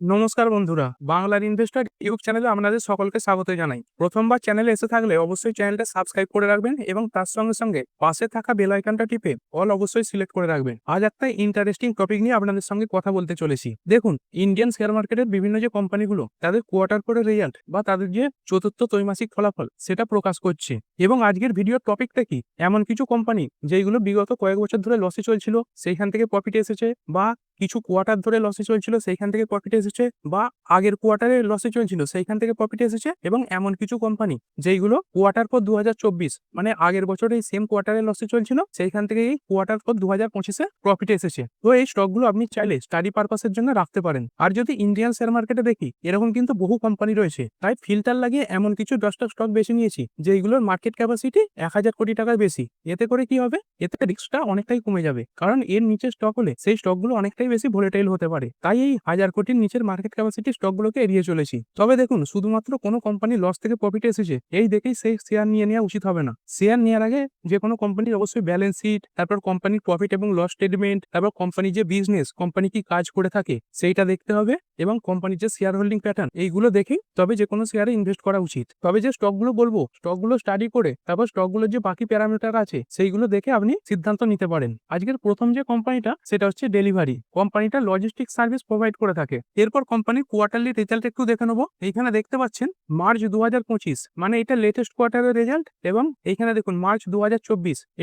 নমস্কার বন্ধুরা, বাংলার ইনভেস্টর ইউটিউব চ্যানেলে আপনাদের সকলকে স্বাগত জানাই। প্রথমবার চ্যানেলে এসে থাকলে অবশ্যই চ্যানেলটা সাবস্ক্রাইব করে রাখবেন এবং তার সঙ্গে সঙ্গে পাশে থাকা বেল আইকনটা টিপে অল অবশ্যই সিলেক্ট করে রাখবেন। আজ একটা ইন্টারেস্টিং টপিক নিয়ে আপনাদের সঙ্গে কথা বলতে চলেছি। দেখুন ইন্ডিয়ান শেয়ার মার্কেটের বিভিন্ন যে কোম্পানিগুলো তাদের কোয়ার্টার করে রেজাল্ট বা তাদের যে চতুর্থ ত্রৈমাসিক ফলাফল, সেটা প্রকাশ করছে। এবং আজকের ভিডিওর টপিকটা কি? এমন কিছু কোম্পানি যেগুলো বিগত কয়েক বছর ধরে লসে চলছিল, সেইখান থেকে প্রফিট এসেছে বা কিছু কোয়ার্টার ধরে লসে চলছিল, সেইখান থেকে প্রফিট এসেছে বা আগের কোয়ার্টারে লসে চলছিল, সেইখান থেকে প্রফিট এসেছে এবং এমন কিছু কোম্পানি যেইগুলো কোয়ার্টার পর দু হাজার চব্বিশ মানে আগের বছর এই সেম কোয়ার্টারে লসে চলছিল, সেইখান থেকে এই কোয়ার্টার পর দু হাজার পঁচিশে প্রফিট এসেছে। তো এই স্টকগুলো আপনি চাইলে স্টাডি পারপাসের জন্য রাখতে পারেন। আর যদি ইন্ডিয়ান শেয়ার মার্কেটে দেখি, এরকম কিন্তু বহু কোম্পানি রয়েছে। তাই ফিল্টার লাগিয়ে এমন কিছু দশটা স্টক বেছে নিয়েছি, যেইগুলোর মার্কেট ক্যাপাসিটি এক হাজার কোটি টাকার বেশি। এতে করে কি হবে? এতে রিস্কটা অনেকটাই কমে যাবে। কারণ এর নিচে স্টক হলে সেই স্টকগুলো অনেকটাই বেশি ভোলেটাইল হতে পারে। তাই এই হাজার কোটির নিচের মার্কেট ক্যাপাসিটি স্টকগুলোকে এড়িয়ে চলেছি। তবে দেখুন, শুধুমাত্র কোনো কোম্পানি লস থেকে প্রফিট এসেছে, এই দেখেই সেই শেয়ার নিয়ে নেওয়া উচিত হবে না। শেয়ার নেওয়ার আগে যে কোনো কোম্পানির অবশ্যই ব্যালেন্স শিট তারপর কোম্পানির প্রফিট এবং লস স্টেটমেন্ট তারপর কোম্পানির যে বিজনেস কোম্পানি কি কাজ করে থাকে, সেইটা দেখতে হবে এবং কোম্পানির যে শেয়ার হোল্ডিং প্যাটার্ন এইগুলো দেখেই তবে যে কোনো শেয়ারে ইনভেস্ট করা উচিত। তবে যে স্টকগুলো বলব স্টকগুলো স্টাডি করে, তারপর স্টকগুলোর যে বাকি প্যারামিটার আছে, সেইগুলো দেখে আপনি সিদ্ধান্ত নিতে পারেন। আজকের প্রথম যে কোম্পানিটা সেটা হচ্ছে ডেলিভারি কোম্পানিটা লজিস্টিক সার্ভিস প্রোভাইড করে থাকে। এরপর কোম্পানির কোয়ার্টারলি রেজাল্ট একটু দেখে নেব। এইখানে দেখতে পাচ্ছেন মার্চ দু হাজার পঁচিশ মানে এটা লেটেস্ট কোয়ার্টারের রেজাল্ট এবং এইখানে দেখুন মার্চ দু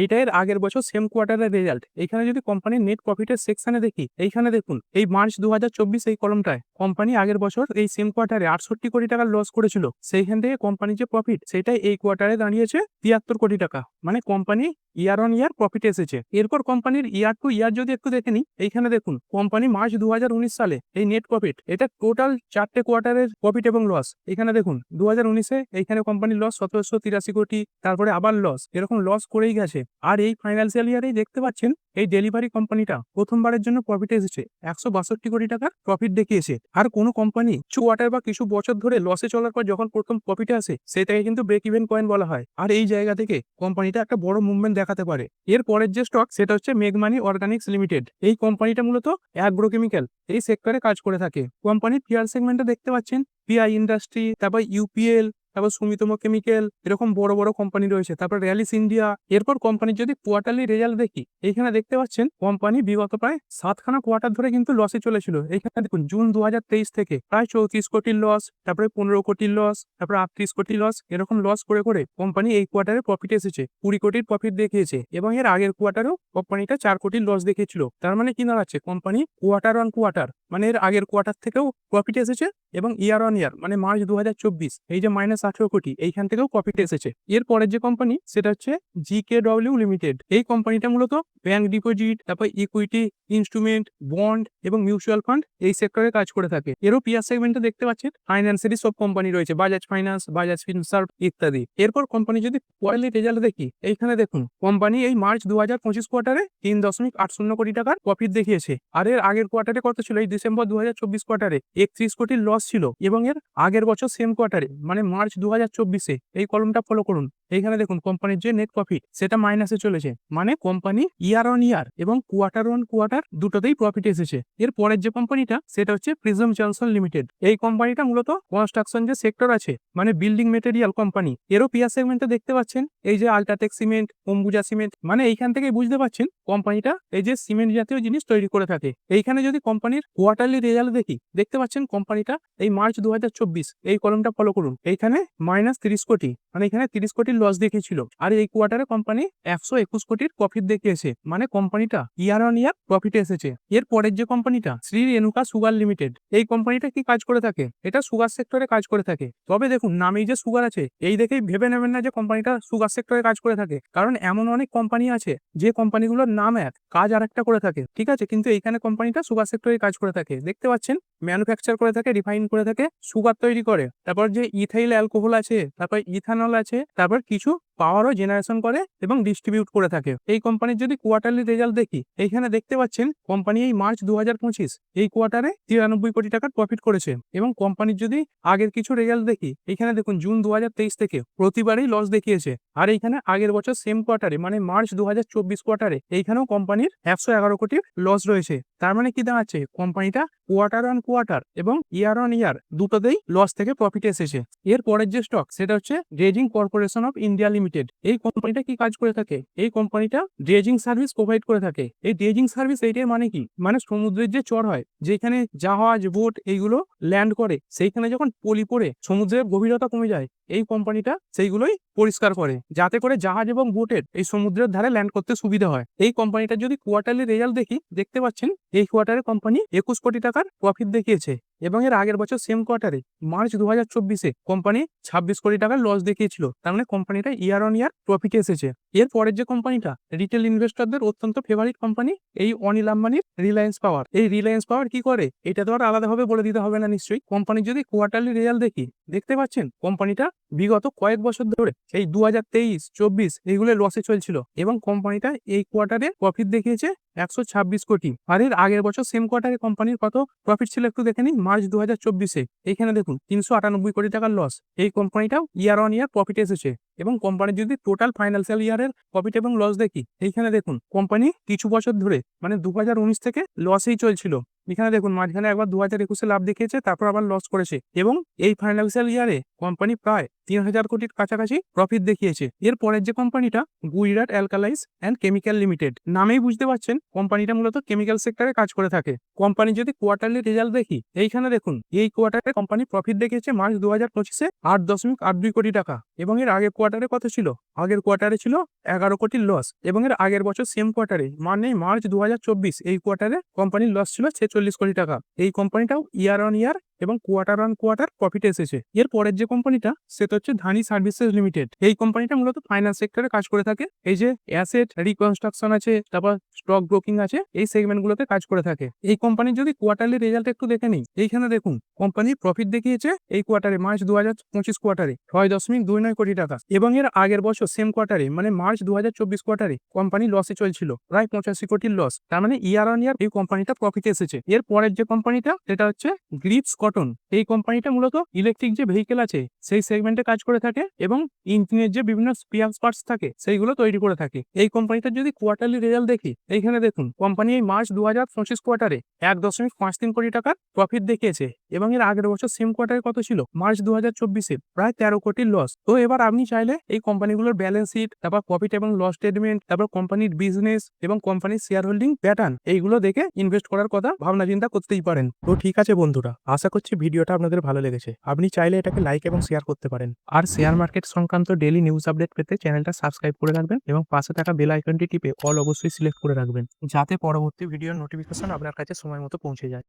এইটা এর আগের বছর সেম কোয়ার্টারের রেজাল্ট এইখানে যদি কোম্পানির নেট প্রফিটের সেকশনে দেখি, এইখানে দেখুন, এই মার্চ দু হাজার চব্বিশ এই কলমটায় কোম্পানি আগের বছর এই সেম কোয়ার্টারে আটষট্টি কোটি টাকার লস করেছিল। সেইখান থেকে কোম্পানির যে প্রফিট সেটাই এই কোয়ার্টারে দাঁড়িয়েছে তিয়াত্তর কোটি টাকা। মানে company year on year profit এসেছে। এরপর কোম্পানির ইয়ার টু ইয়ার যদি একটু দেখে নিই, এইখানে দেখুন কোম্পানি মার্চ দু হাজার উনিশ সালে এই নেট প্রফিট এটা টোটাল চারটে কোয়ার্টারের প্রফিট এবং লস এখানে দেখুন দু হাজার উনিশে এইখানে কোম্পানির লস সতেরোশো তিরাশি কোটি, তারপরে আবার লস এরকম লস করেই গেছে। আর এই ফাইন্যান্সিয়াল ইয়ারেই দেখতে পাচ্ছেন, এই ডেলিভারি কোম্পানিটা প্রথমবারের জন্য প্রফিট এসেছে, একশো বাষট্টি কোটি টাকার প্রফিট দেখিয়েছে। আর কোনো কোম্পানি কিছু কোয়ার্টার বা কিছু বছর ধরে লসে চলার পর যখন প্রথম প্রফিটে আসে, সেটাকে কিন্তু ব্রেক ইভেন কয়েন বলা হয়। আর এই জায়গা থেকে কোম্পানিটা একটা বড় মুভমেন্ট দেখাতে পারে। এর পরের যে স্টক সেটা হচ্ছে মেঘমানি অর্গানিক্স লিমিটেড এই কোম্পানিটা মূলত অ্যাগ্রোকেমিক্যাল এই সেক্টরে কাজ করে থাকে। কোম্পানির পিয়ার সেগমেন্টে দেখতে পাচ্ছেন পিআই ইন্ডাস্ট্রি তারপর ইউপিএল তারপর সুমিতম কেমিক্যাল এরকম বড় বড় কোম্পানি রয়েছে। তারপর র্যালিস ইন্ডিয়া এরপর কোম্পানির যদি কোয়ার্টারলি রেজাল্ট দেখি এখানে দেখতে পাচ্ছেন কোম্পানি বিগত প্রায় সাতখানা কোয়ার্টার ধরে কিন্তু লসে চলেছিল। এখানে দেখুন জুন দু হাজার তেইশ থেকে প্রায় চৌত্রিশ কোটির লস তারপরে পনেরো কোটির লস তারপরে আটত্রিশ কোটি লস এরকম লস করে করে কোম্পানি এই কোয়ার্টারে প্রফিট এসেছে, কুড়ি কোটির প্রফিট দেখিয়েছে এবং এর আগের কোয়ার্টারেও কোম্পানিটা চার কোটির লস দেখিয়েছিল। তার মানে কি দাঁড়াচ্ছে? কোম্পানি কোয়ার্টার অন কোয়ার্টার মানে এর আগের কোয়ার্টার থেকেও প্রফিট এসেছে এবং ইয়ার অন ইয়ার মানে মার্চ দু হাজার চব্বিশ, এই যে মাইনাস আঠেরো কোটি, এইখান থেকেও প্রফিট এসেছে। এর পরের যে কোম্পানি সেটা হচ্ছে জি কে ডব্লিউ লিমিটেড এই কোম্পানিটা মূলত ব্যাংক ডিপোজিট তারপর ইকুইটি ইনস্ট্রুমেন্ট বন্ড এবং মিউচুয়াল ফান্ড এই সেক্টরে কাজ করে থাকে। এরও পিয়ার সেগমেন্টে দেখতে পাচ্ছেন ফাইন্যান্সেরই সব কোম্পানি রয়েছে বাজাজ ফাইন্যান্স বাজাজ ফিনসার্ভ ইত্যাদি। এরপর কোম্পানি যদি কোয়ারলি রেজাল্ট দেখি, এইখানে দেখুন কোম্পানি এই মার্চ দু হাজার পঁচিশ কোয়ার্টারে তিন দশমিক আট শূন্য কোটি টাকার প্রফিট দেখিয়েছে। আর এর আগের কোয়ার্টারে কত ছিল? এই ডিসেম্বর দু হাজার চব্বিশ কোয়ার্টারে একত্রিশ কোটির লস ছিল এবং এর আগের বছর সেম কোয়ার্টারে মানে মার্চ দু চব্বিশে, এই কলমটা ফলো করুন। এইখানে দেখুন কোম্পানির যে নেট প্রফিট সেটা মাইনাসে চলেছে। মানে কোম্পানি ইয়ার অন ইয়ার এবং কোয়ার্টার অন কোয়ার্টার দুটোতেই প্রফিট এসেছে। এর পরের যে কোম্পানিটা সেটা হচ্ছে প্রিজম জনসন লিমিটেড এই কোম্পানিটা মূলত কনস্ট্রাকশন যে সেক্টর আছে মানে বিল্ডিং মেটেরিয়াল কোম্পানি এরও পিয়ার সেগমেন্টে দেখতে পাচ্ছেন। এই যে আল্ট্রাটেক সিমেন্ট অম্বুজা সিমেন্ট মানে এইখান থেকে বুঝতে পাচ্ছেন কোম্পানিটা এই যে সিমেন্ট জাতীয় জিনিস তৈরি করে থাকে। এইখানে যদি কোম্পানির কোয়ার্টারলি রেজাল্ট দেখি। দেখতে পাচ্ছেন কোম্পানিটা এই মার্চ দু হাজার চব্বিশ, এই কলমটা ফলো করুন। এইখানে মাইনাস তিরিশ কোটি মানে এখানে তিরিশ কোটির লস দেখিয়েছিল। আর এই কোয়ার্টারে কোম্পানি একশো একুশ কোটির প্রফিট দেখিয়েছে। মানে কোম্পানিটা ইয়ার অন ইয়ার প্রফিটে এসেছে। এর পরের যে কোম্পানিটা শ্রী রেণুকা সুগার লিমিটেড এই কোম্পানিটা কি কাজ করে থাকে? এটা সুগার সেক্টরে কাজ করে থাকে। তবে দেখুন, নামেই যে সুগার আছে, এই দেখেই ভেবে নেবেন না যে কোম্পানিটা সুগার সেক্টরে কাজ করে থাকে। কারণ এমন অনেক কোম্পানি আছে, যে কোম্পানিগুলোর নাম এক, কাজ আর একটা করে থাকে। ঠিক আছে? কিন্তু এইখানে কোম্পানিটা সুগার সেক্টরে কাজ করে থাকে। দেখতে পাচ্ছেন? ম্যানুফ্যাকচার করে থাকে রিফাইন করে থাকে সুগার তৈরি করে। তারপর যে ইথাইল অ্যালকোহল আছে, তারপর ইথানল আছে, তারপর কিছু পাওয়ারও জেনারেশন করে এবং ডিস্ট্রিবিউট করে থাকে। এই কোম্পানির যদি কোয়ার্টারলি রেজাল্ট দেখি, এইখানে দেখতে পাচ্ছেন কোম্পানি এই মার্চ দু হাজার পঁচিশ, এই কোয়ার্টারে তিরানব্বই কোটি টাকার প্রফিট করেছে। এবং কোম্পানির যদি আগের কিছু রেজাল্ট দেখি এখানে দেখুন জুন দু হাজার তেইশ থেকে প্রতিবারই লস দেখিয়েছে। আর এইখানে আগের বছর সেম কোয়ার্টারে মানে মার্চ দু হাজার চব্বিশ কোয়ার্টারে এইখানেও কোম্পানির একশো এগারো কোটির লস রয়েছে। তার মানে কি দাঁড়াচ্ছে? কোম্পানিটা কোয়ার্টার অন কোয়ার্টার এবং ইয়ার অন ইয়ার দুটোতেই লস থেকে প্রফিট এসেছে। এর পরের যে স্টক সেটা হচ্ছে dredging corporation of India limited এই কোম্পানিটা কি কাজ করে থাকে? এই কোম্পানিটা ড্রেজিং সার্ভিস প্রোভাইড করে থাকে। এই ড্রেজিং সার্ভিস এইটার মানে কি? মানে সমুদ্রের যে চর হয়, যেখানে জাহাজ বোট এইগুলো ল্যান্ড করে, সেইখানে যখন পলি পড়ে, সমুদ্রের গভীরতা কমে যায়, এই কোম্পানিটা সেইগুলোই পরিষ্কার করে। যাতে করে জাহাজ এবং বোটের এই সমুদ্রের ধারে ল্যান্ড করতে সুবিধা হয়। এই কোম্পানিটার যদি কোয়ার্টারলি রেজাল্ট দেখি, দেখতে পাচ্ছেন এই কোয়ার্টারে কোম্পানি একুশ কোটি টাকার প্রফিট দেখিয়েছে এবং এর আগের বছর সেম কোয়ার্টারে মার্চ দু হাজার চব্বিশে কোম্পানি ছাব্বিশ কোটি টাকার লস দেখিয়েছিল। তার মানে কোম্পানিটা ইয়ার অন ইয়ার প্রফিটে এসেছে। এর পরের যে কোম্পানিটা রিটেল ইনভেস্টরদের অত্যন্ত ফেভারিট কোম্পানি এই অনিল আম্বানির রিলায়েন্স পাওয়ার এই রিলায়েন্স পাওয়ার কি করে? এটা তো আর আলাদাভাবে বলে দিতে হবে না নিশ্চয়ই। কোম্পানির যদি কোয়ার্টারলি রেজাল্ট দেখি দেখতে পাচ্ছেন? কোম্পানিটা বিগত কয়েক বছর ধরে এই দু হাজার তেইশ, চব্বিশ এইগুলো লসে চলছিল এবং কোম্পানিটা এই কোয়ার্টারে প্রফিট দেখিয়েছে একশো ছাব্বিশ কোটি। আর এর আগের বছর সেম কোয়ার্টারে কোম্পানির কত প্রফিট ছিল একটু দেখে নিন। মার্চ দু হাজার চব্বিশে। এখানে দেখুন, তিনশো আটানব্বই কোটি টাকার লস এই কোম্পানিটাও ইয়ার অন ইয়ার প্রফিট এসেছে এবং কোম্পানির যদি টোটাল ফাইন্যান্সিয়াল ইয়ারের প্রফিট এবং লস দেখি, এইখানে দেখুন, কোম্পানি কিছু বছর ধরে মানে দু হাজার উনিশ থেকে লসেই চলছিল। এখানে দেখুন মাঝখানে একবার দু হাজার একুশে লাভ দেখিয়েছে, তারপর আবার লস করেছে এবং এই ফাইন্যান্সিয়াল ইয়ারে কোম্পানি প্রায় তিন হাজার কোটির কাছাকাছি প্রফিট দেখিয়েছে। এর পরের যে কোম্পানিটা Gujarat alkalies and chemical limited নামেই বুঝতে পারছেন, কোম্পানিটা মূলত কেমিক্যাল সেক্টরে কাজ করে থাকে। কোম্পানি যদি কোয়ার্টারলি রেজাল্ট দেখি, এইখানে দেখুন, এই কোয়ার্টারে কোম্পানি প্রফিট দেখিয়েছে মার্চ দু হাজার পঁচিশে আট দশমিক আট দুই কোটি টাকা। এবং এর আগের কোয়ার্টারে কত ছিল, আগের কোয়ার্টারে ছিল এগারো কোটির লস এবং এর আগের বছর সেম কোয়ার্টারে মানে মার্চ দু হাজার চব্বিশ, এই কোয়ার্টারে কোম্পানির লস ছিল ছেচল্লিশ কোটি টাকা। এই কোম্পানিটাও ইয়ার অন ইয়ার এবং কোয়ার্টার অন কোয়ার্টার প্রফিট এসেছে। এর পরের যে কোম্পানিটা সেটা হচ্ছে ধানি সার্ভিসেস লিমিটেড এই কোম্পানিটা মূলত ফাইন্যান্স সেক্টরে কাজ করে থাকে। এই যে অ্যাসেট রিকনস্ট্রাকশন আছে, তারপর স্টক ব্রোকিং আছে, এই সেগমেন্টগুলোতে কাজ করে থাকে। এই কোম্পানির যদি কোয়ার্টারলি রেজাল্ট একটু দেখে নিই, এইখানে দেখুন কোম্পানি প্রফিট দেখিয়েছে এই কোয়ার্টারে মার্চ দু হাজার পঁচিশ কোয়ার্টারে ছয় দশমিক দুই নয় কোটি টাকা। এবং এর আগের বছর সেম কোয়ার্টারে মানে মার্চ দু হাজার চব্বিশ কোয়ার্টারে কোম্পানি লসে চলছিল, প্রায় পঁচাশি কোটির লস তার মানে ইয়ার অন ইয়ার এই কোম্পানিটা প্রফিট এসেছে। এর পরের যে কোম্পানিটা সেটা হচ্ছে গ্রিপস কটন, এই কোম্পানিটা মূলত ইলেকট্রিক যে ভেহিকেল আছে, সেই সেগমেন্টে কাজ করে থাকে এবং ইঞ্জিনের যে বিভিন্ন স্পিয়ার পার্টস থাকে, সেইগুলো তৈরি করে থাকে। এই কোম্পানিটার যদি কোয়ার্টারলি রেজাল্ট দেখি, এইখানে দেখুন, কোম্পানি এই মার্চ দু হাজার পঁচিশ কোয়ার্টারে এক দশমিক পাঁচ তিন কোটি টাকার প্রফিট দেখিয়েছে এবং এর আগের বছর সেম কোয়ার্টারে কত ছিল? মার্চ দু হাজার চব্বিশে প্রায় তেরো কোটির লস তো এবার আপনি চাইলে এই কোম্পানিগুলোর ব্যালেন্স শিট তারপর প্রফিট এবং লস স্টেটমেন্ট তারপর কোম্পানির বিজনেস এবং কোম্পানির শেয়ার হোল্ডিং প্যাটার্ন এইগুলো দেখে ইনভেস্ট করার কথা ভাবনা চিন্তা করতেই পারেন। তো ঠিক আছে বন্ধুরা, আশা করছি, ভিডিওটা আপনাদের ভালো লেগেছে। আপনি চাইলে এটাকে লাইক এবং শেয়ার করতে পারেন। আর শেয়ার মার্কেট সংক্রান্ত ডেলি নিউজ আপডেট পেতে চ্যানেলটা সাবস্ক্রাইব করে রাখবেন এবং পাশে থাকা বেল আইকনটি টিপে অল অবশ্যই সিলেক্ট করে রাখবেন, যাতে পরবর্তী ভিডিওর নোটিফিকেশন আপনার কাছে সময় মতো পৌঁছে যায়।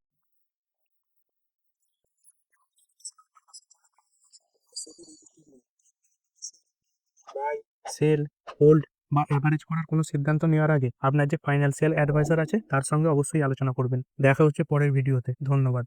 সেল বা এভারেজ করার কোনো সিদ্ধান্ত নেওয়ার আগে আপনার যে আছে, তার সঙ্গে অবশ্যই আলোচনা করবেন। দেখা হচ্ছে পরের ভিডিওতে ধন্যবাদ।